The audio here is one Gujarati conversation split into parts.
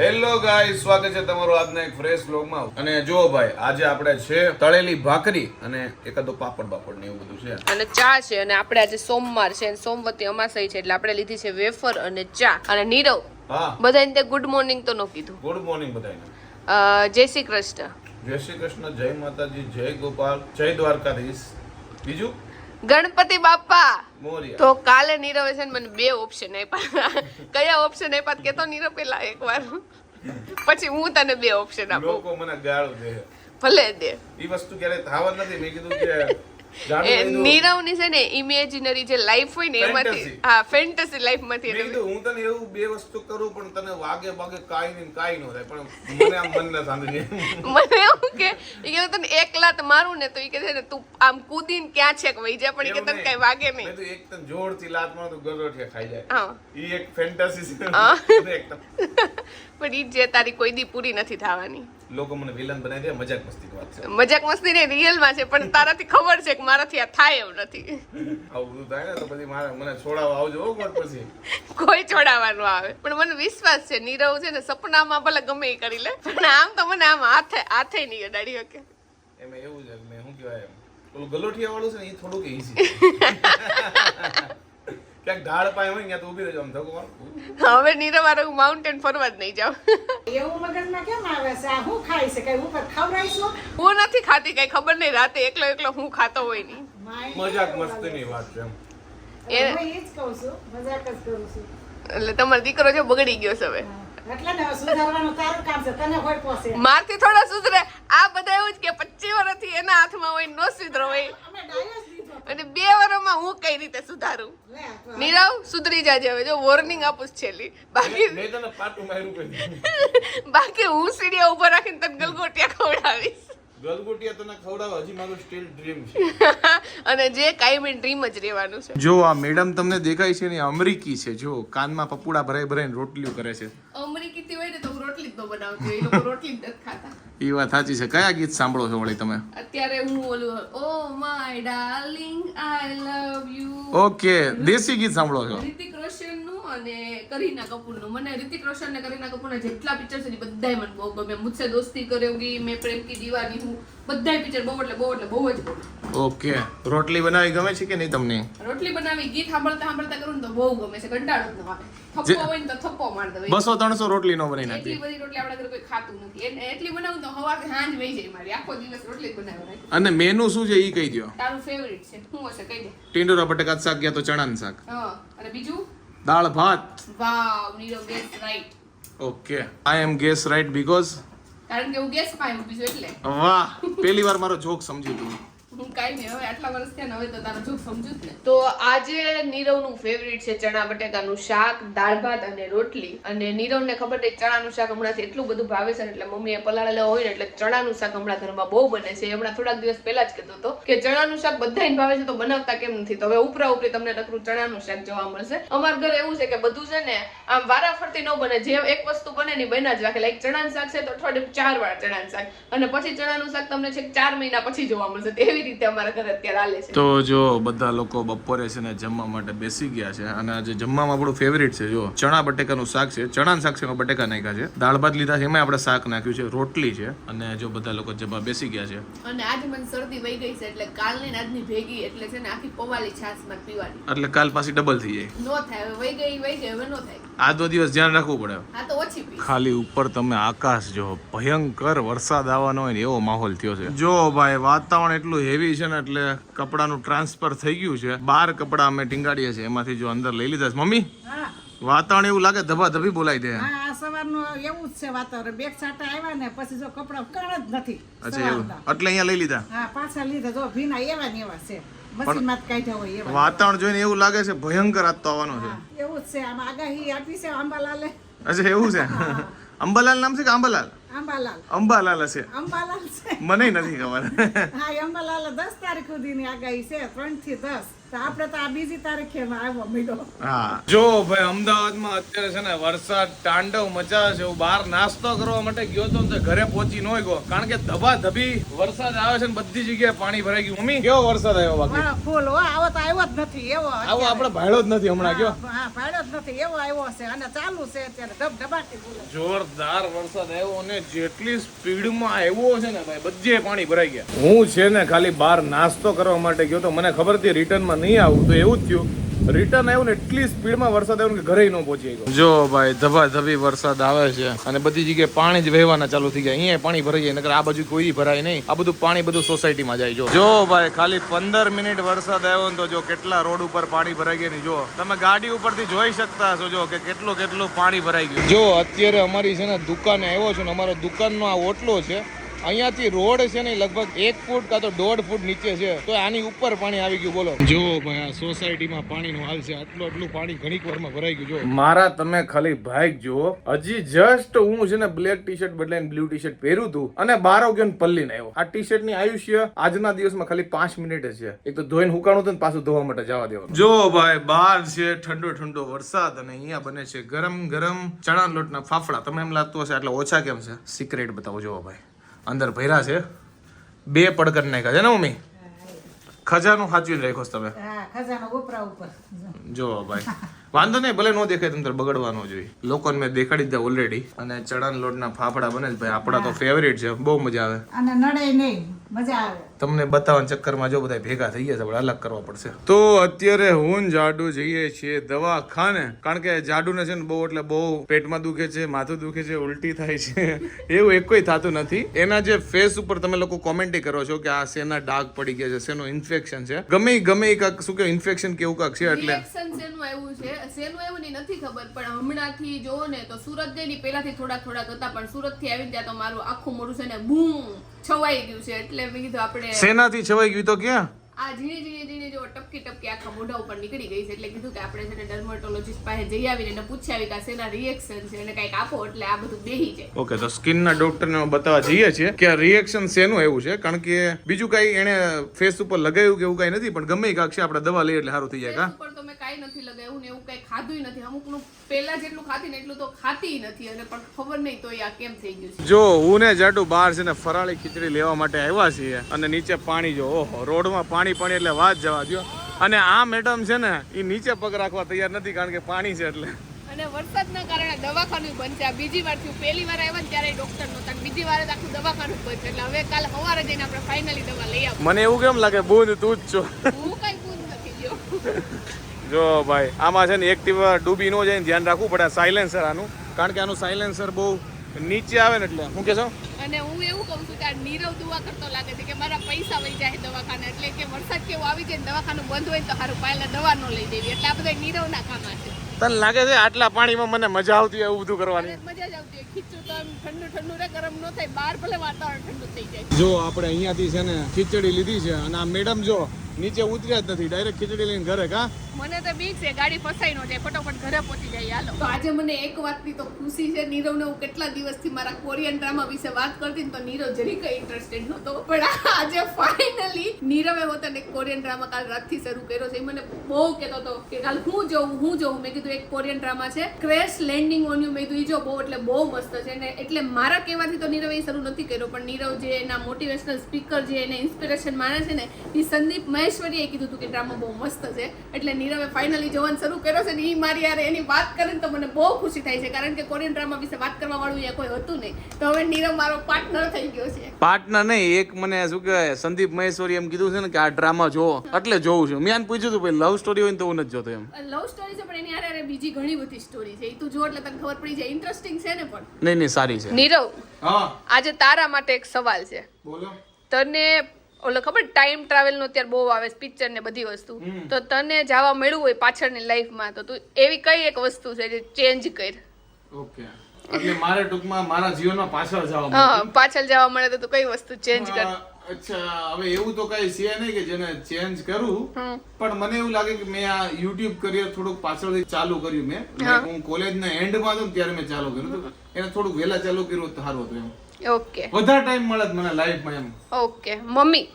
હેલો ગાઈ સ્વાગત છે તમારું આજના એક ફ્રેશ વ્લોગમાં અને જો ભાઈ આજે આપણે છે તળેલી ભાખરી અને એકાદો પાપડ બાપડ ને એવું બધું છે. અને ચા છે અને આપણે આજે સોમવાર છે સોમવતી અમાસઈ છે એટલે આપણે લીધી છે વેફર અને ચા. અને નીરવ બધા બધાને તે ગુડ મોર્નિંગ તો ન કીધું. ગુડ મોર્નિંગ બધાને જય શ્રી કૃષ્ણ. જય શ્રી કૃષ્ણ જય માતાજી જય ગોપાલ જય દ્વારકાધીશ. બીજું? ગણપતિ બાપા. તો કાલે નીરવ છે ને મને બે ઓપ્શન આપ્યા. કયા ઓપ્શન આપ્યા કે તો નીરવ પેલા એકવાર પછી હું તને બે ઓપ્શન આપું. લોકો મને ગાળો દે. ભલે દે. એ વસ્તુ ક્યારે થાવત નથી. મેં કીધું કે. નીરવની છે ને ઇમેજિનરી જે લાઈફ હોય ને એમાંથી હા ફેન્ટસી લાઈફમાંથી મેં હું તને એવું બે વસ્તુ કરું પણ તને વાગે વાગે કાઈ ને કાઈ ન થાય. પણ મને આમ મન ના શાંતિ મને એવું કે ઈ કે તને એક લાત મારું ને તો એ કે છે ને તું આમ કૂદીને ક્યાં છે કે વહી જાય પણ એ કે તને કાઈ વાગે મેં નહીં તો એક તને જોરથી લાત મારું તો ગરોઠિયા ખાઈ જાય. હા. એ એક ફેન્ટસી છે. એક પણ ઈ જે તારી કોઈ દી પૂરી નથી થવાની. લોકો મને વિલન બનાવી દે મજાક મસ્તી વાત છે. મજાક મસ્તી ને રિયલમાં છે પણ તારાથી ખબર છે કે મારાથી આ થાય એમ નથી. આવું બધું થાય ને તો પછી મારે મને છોડાવવા આવજો કોર્ટ પછી. કોઈ છોડાવવાનું આવે. પણ મને વિશ્વાસ છે નીરવ છે ને સપનામાં ભલે ગમે એ કરી લે પણ આમ તો મને આમ હાથે હાથે નહીં અડાડી શકે એમ એવું છે મેં શું કહેવાય એમ ગલોઠિયા વાળું છે ને એ થોડુંક ઈઝી ક્યાંક ઢાળ પાય હોય ત્યાં તો ઊભી રહેજો આમ ધક્કો. હવે નીરવ હું માઉન્ટેન ફરવા જ નહીં જાવ એવું મગજમાં કેમ આવે છે? આ હું ખાઈ છે? કઈ ઉપર ખવડાઈશું હું? નથી ખાતી કઈ ખબર નહીં રાતે એકલો એકલો હું ખાતો હોય નહીં. મજાક મસ્તીની વાત છે એમ. એ- એ જ કહું છું મજાક જ કરું છું. એટલે તમારો દીકરો જો બગડી ગયો છે હવે. હા. એટલે ને હવે સુધારવાનું તારું કામ છે તને કોઈ પોસે. મારથી થોડા સુધરે. આ બધા એવું જ કે પચીસ વર્ષથી એના હાથમાં હોય નો સુધરો હોય. અને બે વર્ષમાં હું કઈ રીતે સુધારું. નીરવ સુધરી જાજે હવે. જો વોર્નિંગ આપું છું છેલ્લી. બાકી બાકી હું સીડીયા ઉપર રાખીને તને ગલગોટિયા ખવડાવીશ. ગલગોટિયા તને ખવડાવવા હજી મારું સ્ટીલ ડ્રીમ છે. અને જે કાયમી ડ્રીમ જ રહેવાનું છે. જો આ મેડમ તમને દેખાય છે ને અમરીકી છે. જો કાનમાં પપુડા ભરાઈ ભરાઈને રોટલીઓ કરે છે. અમરીકીથી હોય ને તો રોટલી જ ન બનાવતી એ લોકો રોટલી જ નથી ખાતા. એ વાત સાચી છે. કયા ગીત સાંભળો છો વળી તમે? અત્યારે હું ઓલું ઓ my darling I love you. Okay. દેશી ગીત સાંભળો છો? રિતિક રોશન અને કરીના કપૂરનું. મને રિતિક રોશન ને કરીના કપૂરના જેટલા પિક્ચર છે ને મને બહુ ગમે. મુજસે દોસ્તી કરેવગી મેં પ્રેમ કી દીવાની હું બધાય પિક્ચર બહુ એટલે બહુ એટલે બહુ જ ઓકે. રોટલી બનાવી ગમે છે કે નહીં તમને? રોટલી બનાવી ગીત સાંભળતા સાંભળતા કરું તો બહુ ગમે છે. કંટાળો જ ન આવે. થપ્પો હોય ને તો થપ્પો માર દે બસો ત્રણસો રોટલી નો બનાવી નાખી. એટલી બધી રોટલી આપણા ઘરે કોઈ ખાતું નથી. એટલી બનાવું તો હવા કે હાંજ વહી જાય મારી. આખો દિવસ રોટલી બનાવી અને મેનુ શું છે એ કહી દો તારું ફેવરિટ છે. શું હશે કહી દે. ટીંડોરા બટાકા શાક ગયા તો ચણાનું શાક? હા અને બીજું? દાળ ભાત. Wow Nirav guess right okay I am guess right because કારણ કે હું ગેસમાં છું એટલે. વાહ પહેલી વાર મારો જોક સમજી તું હું કાંઈ નહીં આટલા વર્ષ તો તારો જોક સમજુ તો આજે નીરવનું ફેવરિટ છે ચણા બટેકાનું શાક, દાળ ભાત અને રોટલી. અને નીરવને ખબર છે, ચણાનું શાક હમણાંથી એટલું બધું ભાવે છે એટલે મમ્મીએ પલાળેલા હોય ને, એટલે ચણાનું શાક હમણાં ઘરમાં બહુ બને છે. હમણાં થોડાક દિવસ પહેલા જ કહેતો હતો કે ચણાનું શાક બધાને ભાવે છે, તો બનાવતા કેમ નથી? તો હવે ઉપરા ઉપરી તમને નકરું ચણાનું શાક જોવા મળશે. અમારા ઘરે એવું છે કે બધું છે ને, આમ વારાફરતી ન બને, જે એક વસ્તુ બને ની બના જ રાખે. લાઈક ચણાનું શાક છે તો અઠવાડિયે ચાર વાર ચણાનું શાક. અને પછી ચણાનું શાક તમને છે ચાર મહિના પછી જોવા મળશે. તો એવી રીતે અમારા ઘરે અત્યારે હાલે છે? તો જો બધા લોકો બપોરે છે ને જમવા માટે બેસી ગયા છે અને આજે જમવામાં આપણું ફેવરિટ છે જો. ચણા બટેકાનું શાક છે. ચણાનું શાક છે એમાં બટેકા નાખ્યા છે. દાળ ભાત લીધા છે એમાં આપણે શાક નાખ્યું છે રોટલી છે. અને જો બધા લોકો જમવા બેસી ગયા છે. અને આજે મને શરદી વહી ગઈ છે એટલે કાલની ને આજની ભેગી એટલે છે ને આખી પવાલી છાશમાં પીવાની. એટલે કાલ પાછી ડબલ થઈ જાય. નો થાય હવે વહી ગઈ વહી ગઈ હવે નો થાય. આજનો દિવસ ધ્યાન રાખવું પડે. આ તો ઓછી ખાલી ઉપર તમે આકાશ જો ભયંકર વરસાદ આવવાનો હોય ને એવો માહોલ થયો છે. જો ભાઈ વાતાવરણ એટલું હેવી છે ને એટલે કપડાનું ટ્રાન્સફર થઈ ગયું છે. બાર કપડા અમે ટીંગાડીએ છીએ. એમાંથી જો અંદર લઈ લીધા છે. મમ્મી વાતાવરણ એવું લાગે ધબાધબી બોલાઈ દે સવારનું એવું જ છે વાતાવરણ. બેગ સાટા આવ્યા ને પછી જો કપડા કણ જ નથી અચ્છા એવું. એટલે અહીંયા લઈ લીધા? હા પાછા લીધા. જો ભીના એવા ને એવા છે. મશીનમાં જ કાઢ્યા હોય એવા. વાતાવરણ જોઈને એવું લાગે છે ભયંકર આજ તો આવવાનો છે. એવું જ છે. આમ આગાહી આપી છે અંબાલાલે. અચ્છા એવું છે. અંબાલાલ નામ છે કે આંબાલાલ? અંબાલાલ. હશે. છે. મને નથી ખબર. હા અંબાલાલ દસ તારીખ સુધીની આગાહી છે ત્રણથી દસ. આપણે તો આ બીજી તારીખે આવ્યો મળ્યો. હા. જો ભાઈ અમદાવાદમાં અત્યારે છે ને વરસાદ તાંડવ મચાવે છે હું બહાર નાસ્તો કરવા માટે ગયો તો તો ઘરે પહોંચી ન ગયો. કારણ કે ધબા ધબી વરસાદ આવે છે ને બધી જગ્યાએ પાણી ભરાઈ ગયું. મમ્મી કેવો વરસાદ આવ્યો બાકી? ફૂલ આવો તો આવ્યો જ નથી એવો આવો આપણે ભાડ્યો જ નથી હમણાં કયો હા ભાડ્યો જ નથી એવો આવ્યો છે. અને ચાલુ છે અત્યારે જોરદાર વરસાદ આવ્યો અને જેટલી સ્પીડમાં આવ્યો છે ને ભાઈ બધે પાણી ભરાઈ ગયા. હું છે ને ખાલી બહાર નાસ્તો કરવા માટે ગયો તો મને ખબર હતી રિટર્નમાં નહીં આવું તો એવું જ થયું. રિટર્ન આવ્યું ને એટલી સ્પીડમાં વરસાદ આવ્યો કે ઘરે ન પહોંચી ગયો. જો ભાઈ, ધબાધબી વરસાદ આવે છે અને બધી જગ્યાએ પાણી જ વહેવાના ચાલુ થઈ ગયા. અહીંયા પાણી ભરાઈ જાય, નકર આ બાજુ કોઈ ભરાય નહીં. આ બધું પાણી બધું સોસાયટીમાં જાય, જો. જો ભાઈ, ખાલી પંદર મિનિટ વરસાદ આવ્યો ને તો જો કેટલા રોડ ઉપર પાણી ભરાઈ ગયા ને જો. તમે ગાડી ઉપરથી જોઈ શકતા હશો જો કે કેટલું કેટલું પાણી ભરાઈ ગયું. જો અત્યારે અમારી છે ને દુકાને આવ્યો છે ને અમારો દુકાનનો આ ઓટલો છે. અહીંયાથી રોડ છે ને લગભગ એક ફૂટ કાં તો દોઢ ફૂટ નીચે છે. તો આની ઉપર પાણી આવી ગયું બોલો. જો ભાઈ આ સોસાયટીમાં પાણીનો હાલ છે. આટલું આટલું પાણી ઘણીક વારમાં ભરાઈ ગયું જો. મારા તમે ખાલી ભાઈ જુઓ હજી જસ્ટ હું છે ને બ્લેક ટી શર્ટ બદલાઈને બ્લુ ટી શર્ટ પહેર્યું હતું અને બાર વાગ્યો ને પલ્લીને આવ્યો. આ ટી શર્ટની આયુષ્ય આજના દિવસમાં ખાલી પાંચ મિનિટ જ છે. એક તો ધોઈને હુકાણું હતું ને પાછું ધોવા માટે જવા દેવાનું. જો ભાઈ બહાર છે ઠંડો ઠંડો વરસાદ અને અહીંયા બને છે ગરમ ગરમ ચણા લોટના ફાફડા. તમે એમ લાગતું હશે એટલે ઓછા કેમ છે? સિક્રેટ બતાવો જો ભાઈ. અંદર ભર્યા છે. બે પડકર નાખ્યા છે ને મમ્મી? ખજાનું સાચવીને રાખ્યો તમે. જો ભાઈ. વાંધો નહીં ભલે ન દેખાય તમને બગડવાનો જોઈએ લોકોને મેં દેખાડી દીધા ઓલરેડી અને ચણાના લોટના ફાફડા બને છે ભાઈ આપણા તો ફેવરેટ છે બહુ મજા આવે. અને નડે નહીં મજા આવે. તમને બતાવવાના ચક્કરમાં જો બધા ભેગા થઈ ગયા છે આપણે અલગ કરવા પડશે. તો અત્યારે હું જાડુ જઈએ છીએ દવાખાને કારણ કે જાડુને છે ને બહુ એટલે બહુ પેટમાં દુખે છે માથું દુખે છે ઉલટી થાય છે. એવું એક કોઈ થતું નથી. એના જે ફેસ ઉપર તમે લોકો કોમેન્ટ કરો છો કે આ શેના ડાઘ પડી ગયા છે શેનું ઇન્ફેક્શન છે. ગમે ગમે કાંક શું કે ઇન્ફેક્શન કેવું કાંક છે એટલે એવું છે? શેનું એવું નહીં નથી ખબર પણ હમણાંથી જોવો ને તો સુરત જઈને પહેલાથી થોડાક થોડાક હતા પણ સુરતથી આવીને ત્યાં તો મારું આખું મોઢું છે ને બૂમ છવાઈ ગયું છે. એટલે મેં કીધું આપણે શેનાથી છવાઈ ગયું તો ક્યાં? આ ઝીણી ઝીણી ઝીણી જો ટપકી ટપકી આખા મોઢા ઉપર નીકળી ગઈ છે. એટલે કીધું કે આપણે છે ને ડર્મેટોલોજીસ્ટ પાસે જઈ આવીને એને પૂછી આવી કે સેના શેના રિએક્શન છે એને કંઈક આપો એટલે આ બધું બેહી જાય. ઓકે તો સ્કિનના ડોક્ટરને બતાવવા જઈએ છીએ કે રિએક્શન શેનું એવું છે? કારણ કે બીજું કાંઈ એણે ફેસ ઉપર લગાવ્યું કે એવું કાંઈ નથી પણ ગમે કાંક છે આપણે દવા લઈએ એટલે સારું થઈ જાય કા? કાંઈ નથી લગાવ્યું ને એવું કાંઈ ખાધું નથી. અમુકનું પહેલા જેટલું ખાતી ને એટલું તો ખાતી નથી અને પણ ખબર નહીં તો આ કેમ થઈ ગયું છે. જો હું ને જાડુ બહાર છે ને ફરાળી ખીચડી લેવા માટે આવ્યા છીએ અને નીચે પાણી જો ઓહો રોડમાં પાણી પાણી એટલે વાત જવા દ્યો. અને આ મેડમ છે ને એ નીચે પગ રાખવા તૈયાર નથી કારણ કે પાણી છે એટલે. અને વરસાદના કારણે દવાખાનું બંધ છે. બીજી વાર થયું. પહેલી વાર આવ્યા ને ત્યારે ડોક્ટર નહોતા અને બીજી વાર આખું દવાખાનું બંધ એટલે હવે કાલ સવારે જઈને આપણે ફાઇનલી દવા લઈ આવ મને એવું કેમ લાગે બૂંદ તું જ છો. હું કઈ બૂંદ નથી ગયો જો ભાઈ આમાં છે ને એક્ટિવ ડૂબી ન જાય ધ્યાન રાખવું પડે સાયલેન્સર આનું. કારણ કે આનું સાયલેન્સર બહુ નીચે આવે ને એટલે હું કહેશો અને હું એવું કહું છું કે આ નીરવ દુઆ કરતો લાગે છે કે મારા પૈસા વહી જાય દવાખાને એટલે કે વરસાદ કેવો આવી જાય ને દવાખાનું બંધ હોય તો સારું પહેલા દવા ન લઈ દેવી. એટલે આ બધા નીરવના કામ છે. તને લાગે છે આટલા પાણીમાં મને મજા આવતી એવું બધું કરવાની? મજા જ આવતી ખીચું તો આમ ઠંડુ ઠંડુ રે ગરમ ન થાય. બહાર ભલે વાતાવરણ ઠંડુ થઈ જાય. જો આપણે અહીંયાથી છે ને ખીચડી લીધી છે અને આ મેડમ જો નીચે ઉતર્યા જ નથી. ડાયરેક્ટ ખીચડી લઈને ઘરે કા? મને તો બીક છે ગાડી ફસાઈ નો જાય ફટાફટ ઘરે પહોંચી જાય હાલો. તો આજે મને એક વાતની તો ખુશી છે નીરવને હું કેટલા દિવસથી મારા કોરિયન ડ્રામા વિશે વાત કરતી તો નીરવ જરી કઈ ઇન્ટરેસ્ટેડ નહોતો. પણ આજે ફાઇનલી નીરવે પોતાને કોરિયન ડ્રામા કાલ રાતથી શરૂ કર્યો છે. એ મને બહુ કહેતો હતો કે કાલ હું જોઉં હું જોઉં. મેં કીધું એક કોરિયન ડ્રામા છે. ક્રેશ લેન્ડિંગ ઓન યુ મેં કીધું એ જો બહુ એટલે બહુ મસ્ત છે. ને એટલે મારા કહેવાથી તો નીરવે એ શરૂ નથી કર્યો પણ નીરવ જે એના મોટિવેશનલ સ્પીકર જે એને ઇન્સ્પિરેશન માને છે ને એ સંદીપ મહેશ્વરીએ કીધું હતું કે ડ્રામા બહુ મસ્ત છે. એટલે નીરવે ફાઇનલી જોવાનું શરૂ કર્યો છે ને એ મારી યાર એની વાત કરીને તો મને બહુ ખુશી થાય છે. કારણ કે કોરિયન ડ્રામા વિશે વાત કરવા વાળું એ કોઈ હતું નહીં. તો હવે નીરવ મારો પાર્ટનર થઈ ગયો છે. પાર્ટનર નહીં એક મને શું કહેવાય સંદીપ મહેશ્વરી એમ કીધું છે ને કે આ ડ્રામા જોવો એટલે જોઉં છું. મેં પૂછ્યું હતું ભાઈ લવ સ્ટોરી હોય ને તો હું નથી જોતો એમ. લવ સ્ટોરી છે પણ એની હારે બીજી ઘણી બધી સ્ટોરી છે. એ તું જો એટલે તને ખબર પડી જાય. ઇન્ટરેસ્ટિંગ છે ને પણ. નહીં નહીં સારી છે. નીરવ હા. આજે તારા માટે એક સવાલ છે. બોલો. તને ઓલો ખબર ટાઈમ ટ્રાવેલ નો અત્યારે બહુ આવે પિક્ચર ને બધી વસ્તુ. તો તને જવા મળ્યું હોય પાછળની લાઈફમાં તો તું એવી કઈ એક વસ્તુ છે જે ચેન્જ કર? ઓકે. એટલે મારે ટૂંકમાં મારા જીવનમાં પાછળ જવા હા પાછળ જવા મળે તો તું કઈ વસ્તુ ચેન્જ કર? અચ્છા હવે એવું તો કઈ છે નહીં કે જેને ચેન્જ કરું પણ મને એવું લાગે કે મેં આ યુટ્યુબ કરિયર થોડુંક પાછળથી ચાલુ કર્યું મેં. હું. કોલેજના એન્ડમાં હતો ત્યારે મેં ચાલુ કર્યું. એને થોડુંક વહેલા ચાલુ કર્યું સારું હતું એમ. ઓકે વધારે ટાઈમ મળે મને લાઈફમાં એમ. ઓકે મમ્મી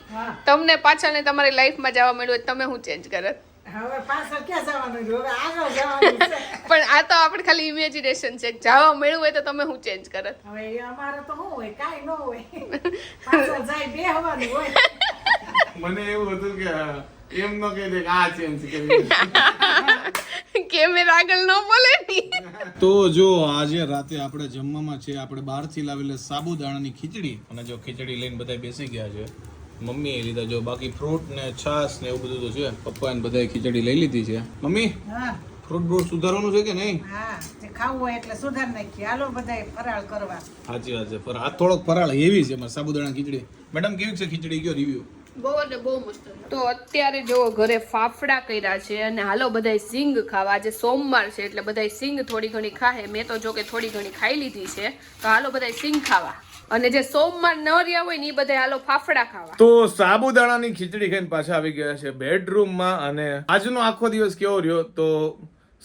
તમને પાછળ ને તમારી લાઈફમાં જવા મળ્યું હોય તમે હું ચેન્જ કરત હવે પાછળ ક્યાં જવાનું રહ્યું? હવે આગળ જવાનું છે. પણ આ તો આપણે ખાલી ઇમેજિનેશન છે. જવા મળ્યું હોય તો તમે હું ચેન્જ કરત હવે એ અમારે તો શું હોય? કાઈ ન હોય. પાછળ જાય બેહવાનું હોય. મને એવું હતું કે એમ ન કહી દે કે આ ચેન્જ કરી કેમેરા આગળ ન બોલે ની. તો જો આજે રાતે આપણે જમવામાં છે આપણે બહારથી લાવેલા સાબુદાણાની ખીચડી અને જો ખીચડી લઈને બધા બેસી ગયા છે મમ્મીએ લીધા જો બાકી ફ્રૂટ ને છાશ ને એવું બધું તો છે. પપ્પા ને બધાએ ખીચડી લઈ લીધી છે. મમ્મી હા. ફ્રૂટ બ્રૂટ સુધારવાનું છે કે નહીં? ખાવું હોય એટલે સુધાર નાખીએ. હાલો બધાય ફરાળ કરવા. સાચી વાત છે પર આ થોડોક ફરાળ એવી છે સાબુદાણા ખીચડી. મેડમ કેવી છે ખીચડી? કયો રિવ્યુ બહુ એટલે બહુ મસ્ત તો અત્યારે જો ઘરે ફાફડા કર્યા છે અને હાલો બધાય સિંગ ખાવા. આજે સોમવાર છે એટલે બધાય સિંગ થોડી ઘણી ખાહે. મેં તો જો કે થોડી ઘણી ખાઈ લીધી છે. તો હાલો બધાય સિંગ ખાવા. અને જે સોમવાર ન રહ્યા હોય ને એ બધા હાલો ફાફડા ખાવા. તો સાબુદાણાની ખીચડી ખાઈને પાછા આવી ગયા છે બેડરૂમમાં. અને આજનો આખો દિવસ કેવો રહ્યો? તો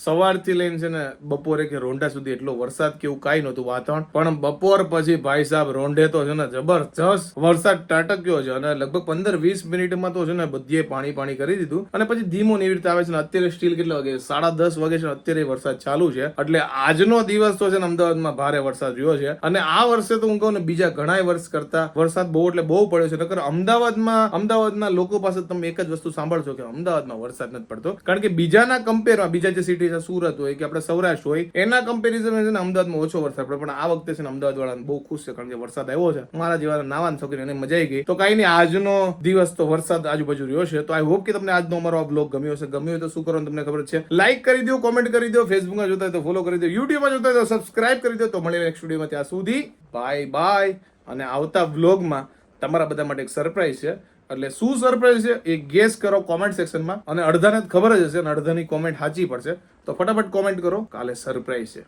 સવારથી લઈને છે ને બપોરે કે રોંઢા સુધી એટલો વરસાદ કે એવું કાંઈ નહોતું વાતાવરણ. પણ બપોર પછી ભાઈ સાહેબ રોંઢે તો છે ને જબરજસ્ત વરસાદ ટાટક્યો છે અને લગભગ પંદર વીસ મિનિટમાં તો છે ને બધીએ પાણી પાણી કરી દીધું. અને પછી ધીમો એવી રીતે આવે છે ને અત્યારે સ્ટીલ કેટલા વાગે? સાડા દસ વાગે છે અત્યારે વરસાદ ચાલુ છે. એટલે આજનો દિવસ તો છે ને અમદાવાદમાં ભારે વરસાદ રહ્યો છે. અને આ વર્ષે તો હું કહું ને બીજા ઘણાય વર્ષ કરતા વરસાદ બહુ એટલે બહુ પડ્યો છે. નકર અમદાવાદમાં, અમદાવાદના લોકો પાસે તમે એક જ વસ્તુ સાંભળશો કે અમદાવાદમાં વરસાદ નથી પડતો. કારણ કે બીજાના કમ્પેરમાં બીજા જે સિટી છે સુરત હોય કે આપણે સૌરાષ્ટ્ર હોય, એના કમ્પેરિઝન છે ને અમદાવાદમાં ઓછો વરસાદ પડે. પણ આ વખતે છે ને અમદાવાદ વાળા બહુ ખુશ છે, કારણ કે વરસાદ આવ્યો છે. મારા જેવા નાવાન છોકરી એને મજા આવી ગઈ. તો કઈ નહીં, આજનો દિવસ તો વરસાદ આજુબાજુ રહ્યો છે. તો આઈ હોપ કે તમને આજનો અમારો બ્લોગ ગમ્યો હશે. ગમ્યો હોય તો શું કરવાનું તમને ખબર છે? લાઈક કરી દો કોમેન્ટ કરી દો ફેસબુકમાં જોતા હોય તો ફોલો કરી દો યુટ્યુબમાં જોતા હોય તો સબસ્ક્રાઇબ કરી દો તો મળીએ નેક્સ્ટ વિડીયોમાં ત્યાં સુધી. બાય બાય અને આવતા બ્લોગમાં તમારા બધા માટે એક સરપ્રાઈઝ છે. એટલે શું સરપ્રાઈઝ છે એ ગેસ કરો કોમેન્ટ સેક્શનમાં અને અડધાને જ ખબર જ હશે અને અડધાની કોમેન્ટ સાચી પડશે. તો ફટાફટ કોમેન્ટ કરો. કાલે સરપ્રાઈઝ છે.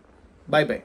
Bye bye